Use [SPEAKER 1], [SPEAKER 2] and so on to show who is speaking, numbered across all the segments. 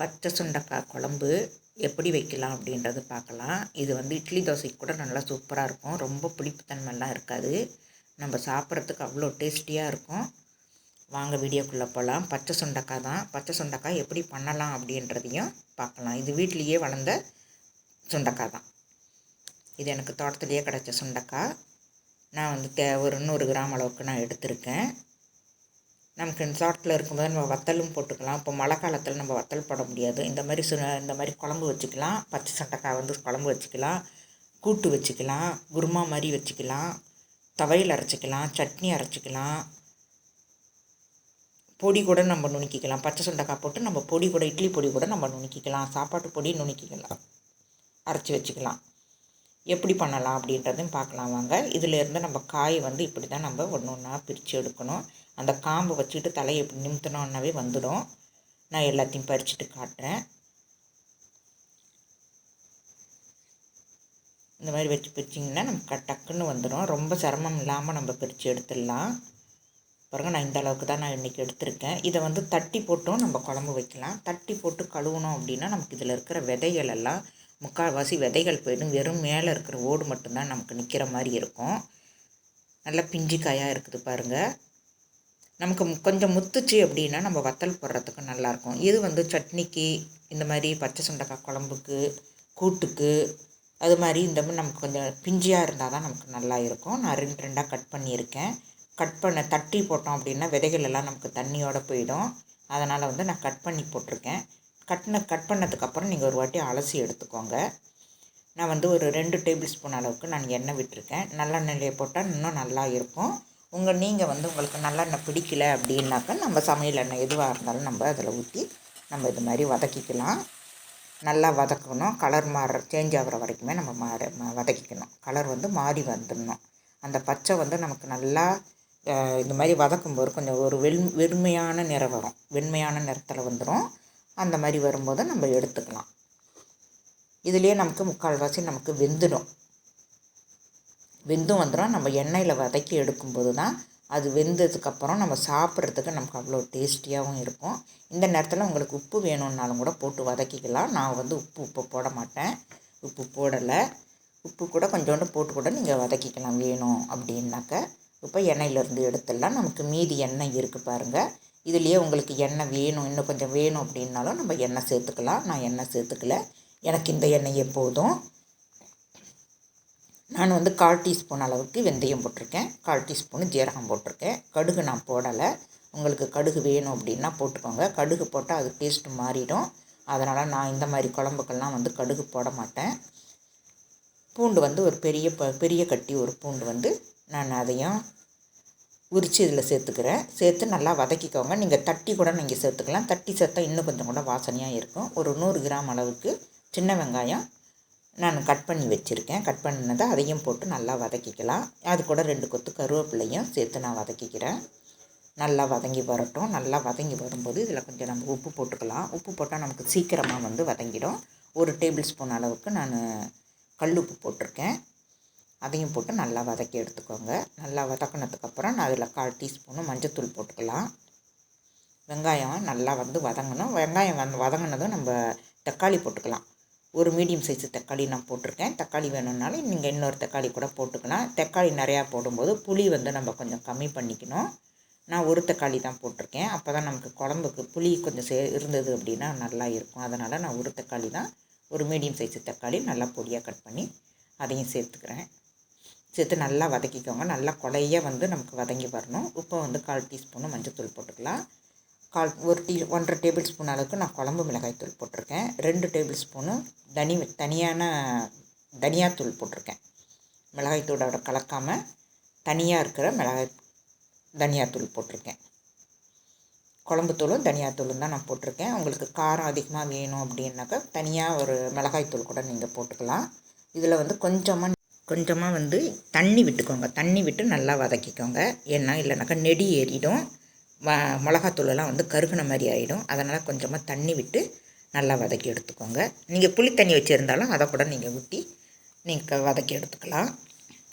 [SPEAKER 1] பச்சை சுண்டக்காய் குழம்பு எப்படி வைக்கலாம் அப்படின்றது பார்க்கலாம். இது வந்து இட்லி தோசைக்கு கூட நல்லா சூப்பராக இருக்கும். ரொம்ப புளிப்புத்தன்மைலாம் இருக்காது. நம்ம சாப்பிட்றதுக்கு அவ்வளோ டேஸ்டியாக இருக்கும். வாங்க வீடியோக்குள்ளே போகலாம் பச்சை சுண்டக்காய் தான். பச்சை சுண்டக்காய் எப்படி பண்ணலாம் அப்படின்றதையும் பார்க்கலாம். இது வீட்லேயே வளர்ந்த சுண்டக்காய் தான். இது எனக்கு தோட்டத்துலேயே கிடச்ச சுண்டக்காய். நான் வந்து தே ஒரு நூறு கிராம் அளவுக்கு நான் எடுத்திருக்கேன். நமக்கு தோட்டத்தில் இருக்கும்போது நம்ம வத்தலும் போட்டுக்கலாம். இப்போ மழை காலத்தில் நம்ம வத்தல் போட முடியாது. இந்த மாதிரி சு இந்த மாதிரி குழம்பு வச்சுக்கலாம். பச்சை சட்டைக்காய் வந்து குழம்பு வச்சுக்கலாம். கூட்டு வச்சுக்கலாம். குருமா மாதிரி வச்சுக்கலாம். துவையல் அரைச்சிக்கலாம். சட்னி அரைச்சிக்கலாம். பொடி கூட நம்ம நுணுக்கிக்கலாம். பச்சை சுண்டைக்காய் போட்டு நம்ம பொடி கூட இட்லி பொடி கூட நம்ம நுணுக்கிக்கலாம். சாப்பாட்டு பொடி நுணுக்கிக்கலாம். அரைச்சி வச்சுக்கலாம். எப்படி பண்ணலாம் அப்படின்றதையும் பார்க்கலாம் வாங்க. இதிலேருந்து நம்ம காய் வந்து இப்படி தான் நம்ம ஒன்று ஒன்றா பிரித்து எடுக்கணும். அந்த காம்பை வச்சுட்டு தலையை இப்படி நிமித்தினோன்னாவே வந்துடும். நான் எல்லாத்தையும் பறிச்சுட்டு காட்டுறேன். இந்த மாதிரி வச்சு பிரிச்சிங்கன்னா நமக்கு டக்குன்னு வந்துடும். ரொம்ப சிரமம் இல்லாமல் நம்ம பிரித்து எடுத்துடலாம். பாருங்கள் நான் இந்த அளவுக்கு தான் நான் இன்றைக்கி எடுத்திருக்கேன். இதை வந்து தட்டி போட்டும் நம்ம குழம்பு வைக்கலாம். தட்டி போட்டு கழுவணும் அப்படின்னா நமக்கு இதில் இருக்கிற விதைகள் எல்லாம் முக்கால்வாசி விதைகள் போயிடும். வெறும் மேலே இருக்கிற ஓடு மட்டும்தான் நமக்கு நிற்கிற மாதிரி இருக்கும். நல்லா பிஞ்சு காயாக இருக்குது பாருங்கள் நமக்கு கொஞ்சம் முத்துச்சு அப்படின்னா நம்ம வத்தல் போடுறதுக்கு நல்லாயிருக்கும். இது வந்து சட்னிக்கு இந்த மாதிரி பச்சை சுண்டக்காய் குழம்புக்கு கூட்டுக்கு அது மாதிரி இந்த மாதிரி நமக்கு கொஞ்சம் பிஞ்சியாக இருந்தால் தான் நமக்கு நல்லா இருக்கும் நான் ரெண்டு ரெண்டாக கட் பண்ணியிருக்கேன். கட் பண்ண தட்டி போட்டோம் அப்படின்னா விதைகள் எல்லாம் நமக்கு தண்ணியோடு போயிடும். அதனால் வந்து நான் கட் பண்ணி போட்டிருக்கேன். கட்டின கட் பண்ணதுக்கப்புறம் நீங்கள் ஒரு வாட்டி அலசி எடுத்துக்கோங்க. நான் வந்து ஒரு ரெண்டு டேபிள் ஸ்பூன் அளவுக்கு நான் எண்ணெய் விட்டுருக்கேன். நல்லெண்ணெயிலே போட்டால் இன்னும் நல்லா இருக்கும். உங்கள் நீங்கள் வந்து உங்களுக்கு நல்லெண்ணெய் பிடிக்கல அப்படின்னாக்கா நம்ம சமையல் எண்ணெய் எதுவாக இருந்தாலும் நம்ம அதில் ஊற்றி நம்ம இது மாதிரி வதக்கிக்கலாம். நல்லா வதக்கணும். கலர் மாற சேஞ்ச் ஆகிற வரைக்குமே நம்ம மாற வதக்கிக்கணும். கலர் வந்து மாறி வந்துடணும். அந்த பச்சை வந்து நமக்கு நல்லா இந்த மாதிரி வதக்கும்போது கொஞ்சம் ஒரு வெண் வெறுமையான நிறம் வரும். வெண்மையான நிறத்தில் வந்துடும் அந்த மாதிரி வரும்போது நம்ம எடுத்துக்கலாம். இதுலேயே நமக்கு முக்கால்வாசி நமக்கு வெந்துடும். வெந்தும் வந்துடும் நம்ம எண்ணெயில் வதக்கி எடுக்கும்போது தான் அது வெந்ததுக்கப்புறம் நம்ம சாப்பிட்றதுக்கு நமக்கு அவ்வளோ டேஸ்டியாகவும் இருக்கும். இந்த நேரத்தில் உங்களுக்கு உப்பு வேணும்னாலும் கூட போட்டு வதக்கிக்கலாம். நான் வந்து உப்பு உப்பு போட மாட்டேன். உப்பு போடலை. உப்பு கூட கொஞ்சோண்டு போட்டு கூட நீங்கள் வதக்கிக்கலாம். வேணும் அப்படின்னாக்க இப்போ எண்ணெயிலேருந்து எடுத்துடலாம். நமக்கு மீதி எண்ணெய் இருக்குது பாருங்கள் இதுலேயே உங்களுக்கு எண்ணெய் வேணும் இன்னும் கொஞ்சம் வேணும் அப்படின்னாலும் நம்ம எண்ணெய் சேர்த்துக்கலாம். நான் எண்ணெய் சேர்த்துக்கல. எனக்கு இந்த எண்ணெயே போதும். நான் வந்து கால் டீஸ்பூன் அளவுக்கு வெந்தயம் போட்டிருக்கேன். கால் டீஸ்பூனு ஜீரகம் போட்டிருக்கேன். கடுகு நான் போடலை. உங்களுக்கு கடுகு வேணும் அப்படின்னா போட்டுக்கோங்க. கடுகு போட்டால் அது டேஸ்ட்டு மாறிடும். அதனால் நான் இந்த மாதிரி குழம்புக்கெல்லாம் வந்து கடுகு போட மாட்டேன். பூண்டு வந்து ஒரு பெரிய ப பெரிய கட்டி ஒரு பூண்டு வந்து நான் அதையும் உரித்து இதில் சேர்த்துக்கிறேன். சேர்த்து நல்லா வதக்கிக்கோங்க. நீங்கள் தட்டி கூட நீங்கள் சேர்த்துக்கலாம். தட்டி சேர்த்தா இன்னும் கொஞ்சம் கூட வாசனையாக இருக்கும். ஒரு நூறு கிராம் அளவுக்கு சின்ன வெங்காயம் நான் கட் பண்ணி வச்சுருக்கேன். கட் பண்ணினதை அதையும் போட்டு நல்லா வதக்கிக்கலாம். அது கூட ரெண்டு கொத்து கருவேப்பிலையும் சேர்த்து நான் வதக்கிக்கிறேன். நல்லா வதங்கி வரட்டும். நல்லா வதங்கி வரும்போது இதில் கொஞ்சம் நம்ம உப்பு போட்டுக்கலாம். உப்பு போட்டால் நமக்கு சீக்கிரமாக வந்து வதங்கிடும். ஒரு டேபிள் ஸ்பூன் அளவுக்கு நான் கல் உப்பு போட்டிருக்கேன். அதையும் போட்டு நல்லா வதக்கி எடுத்துக்கோங்க. நல்லா வதக்கினதுக்கப்புறம் நான் அதில் கால் டீஸ்பூனு மஞ்சத்தூள் போட்டுக்கலாம். வெங்காயம் நல்லா வந்து வதங்கணும். வெங்காயம் வந்து வதங்கினதும் நம்ம தக்காளி போட்டுக்கலாம். ஒரு மீடியம் சைஸு தக்காளி நான் போட்டிருக்கேன். தக்காளி வேணும்னாலும் நீங்கள் இன்னொரு தக்காளி கூட போட்டுக்கலாம். தக்காளி நிறையா போடும்போது புளி வந்து நம்ம கொஞ்சம் கம்மி பண்ணிக்கணும். நான் ஒரு தக்காளி தான் போட்டிருக்கேன். அப்போ தான் நமக்கு குழம்புக்கு புளி கொஞ்சம் சே இருந்தது அப்படின்னா நல்லா இருக்கும். அதனால் நான் ஒரு தக்காளி தான் ஒரு மீடியம் சைஸு தக்காளி நல்லா பொடியாக கட் பண்ணி அதையும் சேர்த்துக்கிறேன். சேர்த்து நல்லா வதக்கிக்கோங்க. நல்லா கொலையாக வந்து நமக்கு வதங்கி வரணும். உப்பை வந்து கால் டீஸ்பூனு மஞ்சள் தூள் போட்டுக்கலாம். கால் ஒரு டீ ஒன்றரை டேபிள் ஸ்பூன் அளவுக்கு நான் குழம்பு மிளகாய்த்தூள் போட்டிருக்கேன். ரெண்டு டேபிள் ஸ்பூனு தனி தனியான தனியாத்தூள் போட்டிருக்கேன். மிளகாய்த்தூளோட கலக்காமல் தனியாக இருக்கிற மிளகாய் தனியாத்தூள் போட்டிருக்கேன். குழம்புத்தூளும் தனியாத்தூளும் தான் நான் போட்டிருக்கேன். உங்களுக்கு காரம் அதிகமாக வேணும் அப்படின்னாக்கா தனியாக ஒரு மிளகாய்த்தூள் கூட நீங்கள் போட்டுக்கலாம். இதில் வந்து கொஞ்சமாக கொஞ்சமாக வந்து தண்ணி விட்டுக்கோங்க. தண்ணி விட்டு நல்லா வதக்கிக்கோங்க. ஏன்னா இல்லைனாக்கா நெடி ஏறிடும். மிளகாத்தூளெல்லாம் வந்து கருகுன மாதிரி ஆகிடும் அதனால் கொஞ்சமாக தண்ணி விட்டு நல்லா வதக்கி எடுத்துக்கோங்க. நீங்கள் புளி தண்ணி வச்சுருந்தாலும் அதை கூட நீங்கள் ஊற்றி நீங்கள் வதக்கி எடுத்துக்கலாம்.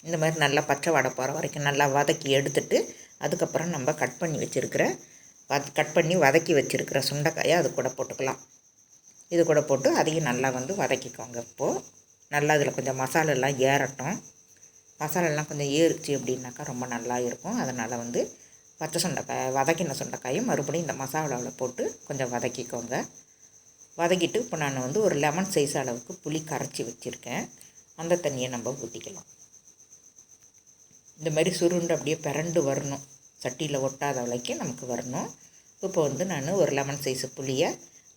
[SPEAKER 1] இந்த மாதிரி நல்லா பச்சை வடை போகிற வரைக்கும் நல்லா வதக்கி எடுத்துட்டு அதுக்கப்புறம் நம்ம கட் பண்ணி வச்சுருக்கிற வத் கட் பண்ணி வதக்கி வச்சுருக்கிற சுண்டைக்காயை அது கூட போட்டுக்கலாம். இது கூட போட்டு அதையும் நல்லா வந்து வதக்கிக்கோங்க இப்போது நல்லா அதில் கொஞ்சம் மசாலெல்லாம் ஏறட்டும். மசாலாலாம் கொஞ்சம் ஏறிச்சு அப்படின்னாக்கா ரொம்ப நல்லா இருக்கும். அதனால் வந்து பச்சை சுண்டைக்காய் வதக்கின சுண்டைக்காயும் மறுபடியும் இந்த மசாலாவில் போட்டு கொஞ்சம் வதக்கிக்கோங்க. வதக்கிட்டு இப்போ நான் வந்து ஒரு லெமன் சைஸ் அளவுக்கு புளி கரைச்சி வச்சுருக்கேன். அந்த தண்ணியை நம்ம ஊற்றிக்கலாம் இந்த மாதிரி சுருண்டு அப்படியே பிறண்டு வரணும். சட்டியில் ஒட்டாத வரைக்கும் நமக்கு வரணும். இப்போ வந்து நான் ஒரு லெமன் சைஸு புளியை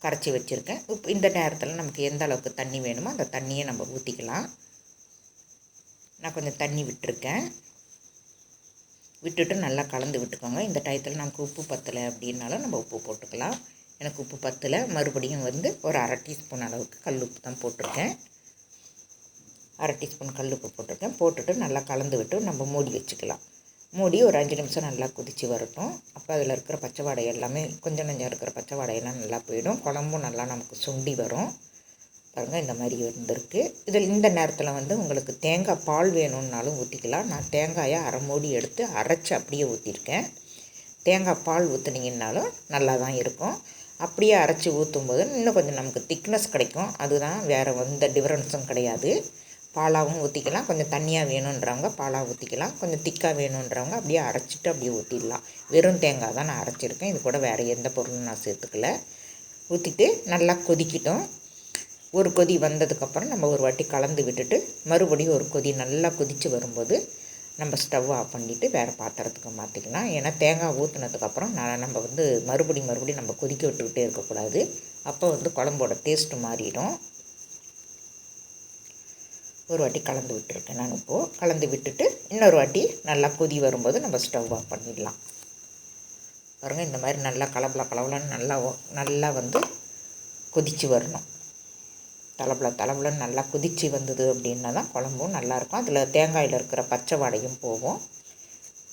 [SPEAKER 1] கரைச்சி வச்சுருக்கேன். இப்போ இந்த நேரத்தில் நமக்கு எந்த அளவுக்கு தண்ணி வேணுமோ அந்த தண்ணியை நம்ம ஊற்றிக்கலாம் நான் கொஞ்சம் தண்ணி விட்டுருக்கேன். விட்டுட்டு நல்லா கலந்து விட்டுக்கோங்க. இந்த டயத்தில் நமக்கு உப்பு பத்தலை அப்படின்னாலும் நம்ம உப்பு போட்டுக்கலாம். எனக்கு உப்பு பத்தலை. மறுபடியும் வந்து ஒரு அரை டீஸ்பூன் அளவுக்கு கல் உப்பு தான் போட்டிருக்கேன். அரை டீஸ்பூன் கல் உப்பு போட்டிருக்கேன். போட்டுட்டு நல்லா கலந்து விட்டு நம்ம மூடி வச்சுக்கலாம். மூடி ஒரு அஞ்சு நிமிஷம் நல்லா குதித்து வரட்டும். அப்போ அதில் இருக்கிற பச்சை வாடை எல்லாமே கொஞ்சம் நஞ்சம் இருக்கிற பச்சை வாடையெல்லாம் நல்லா போயிடும். குழம்பும் நல்லா நமக்கு சுண்டி வரும். பாருங்கள் இந்த மாதிரி இருந்திருக்கு. இதில் இந்த நேரத்தில் வந்து உங்களுக்கு தேங்காய் பால் வேணும்னாலும் ஊற்றிக்கலாம் நான் தேங்காயை அரை மூடி எடுத்து அரைச்சி அப்படியே ஊற்றிருக்கேன் தேங்காய் பால் ஊற்றுனீங்கன்னாலும் நல்லா தான் இருக்கும். அப்படியே அரைச்சி ஊற்றும் போது இன்னும் கொஞ்சம் நமக்கு திக்னஸ் கிடைக்கும். அதுதான் வேறு எந்த டிஃப்ரென்ஸும் கிடையாது. பாலாகவும் ஊற்றிக்கலாம் கொஞ்சம் தண்ணியாக வேணுன்றவங்க பாலாக ஊற்றிக்கலாம் கொஞ்சம் திக்காக வேணுன்றவங்க அப்படியே அரைச்சிட்டு அப்படியே ஊற்றிடலாம் வெறும் தேங்காய் தான் நான் அரைச்சிருக்கேன். இது கூட வேறு எந்த பொருளும் நான் சேர்த்துக்கல. ஊற்றிட்டு நல்லா கொதிக்கிட்டோம். ஒரு கொதி வந்ததுக்கப்புறம் நம்ம ஒரு வாட்டி கலந்து விட்டுட்டு மறுபடியும் ஒரு கொதி நல்லா கொதித்து வரும்போது நம்ம ஸ்டவ் ஆஃப் பண்ணிவிட்டு வேறு பாத்திரத்துக்கு மாற்றிக்கலாம் ஏன்னா தேங்காய் ஊற்றுனதுக்கப்புறம் நான் நம்ம வந்து மறுபடியும் மறுபடியும் நம்ம கொதிக்க விட்டுக்கிட்டே இருக்கக்கூடாது. அப்போ வந்து குழம்போட டேஸ்ட்டு மாறிடும். ஒரு வாட்டி கலந்து விட்டுருக்கேன் நான் இப்போது கலந்து விட்டுட்டு இன்னொரு வாட்டி நல்லா கொதி வரும்போது நம்ம ஸ்டவ் ஆஃப் பண்ணிடலாம். பாருங்கள் இந்த மாதிரி நல்லா கலப்பல கலவலன்னு நல்லா நல்லா வந்து கொதித்து வரணும். தலைப்புல தலப்பலன்னு நல்லா குதிச்சு வந்தது அப்படின்னா தான் குழம்பும் நல்லாயிருக்கும். அதில் தேங்காயில் இருக்கிற பச்சை வாடையும் போகும்.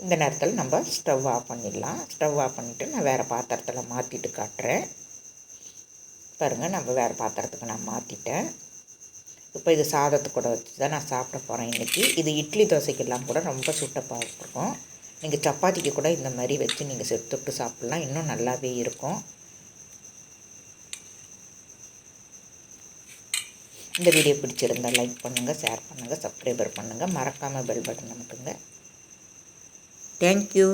[SPEAKER 1] இந்த நேரத்தில் நம்ம ஸ்டவ் ஆஃப் பண்ணிடலாம். ஸ்டவ் ஆஃப் பண்ணிவிட்டு நான் வேறு பாத்திரத்தில் மாற்றிட்டு காட்டுறேன். பாருங்கள் நம்ம வேறு பாத்திரத்துக்கு நான் மாற்றிட்டேன் இப்போ இது சாதத்து கூட வச்சு தான் நான் சாப்பிட போகிறேன் இன்றைக்கி இது இட்லி தோசைக்கெல்லாம் கூட ரொம்ப சுட்டப்பாக இருக்கும். நீங்கள் சப்பாத்திக்கு கூட இந்த மாதிரி வச்சு நீங்கள் செத்துட்டு சாப்பிட்லாம். இன்னும் நல்லாவே இருக்கும். இந்த வீடியோ பிடிச்சிருந்தால் லைக் பண்ணுங்கள் ஷேர் பண்ணுங்கள் சப்ஸ்கிரைபர் பண்ணுங்கள் மறக்காமல் பெல் பட்டன் நமக்குங்க தேங்க்யூ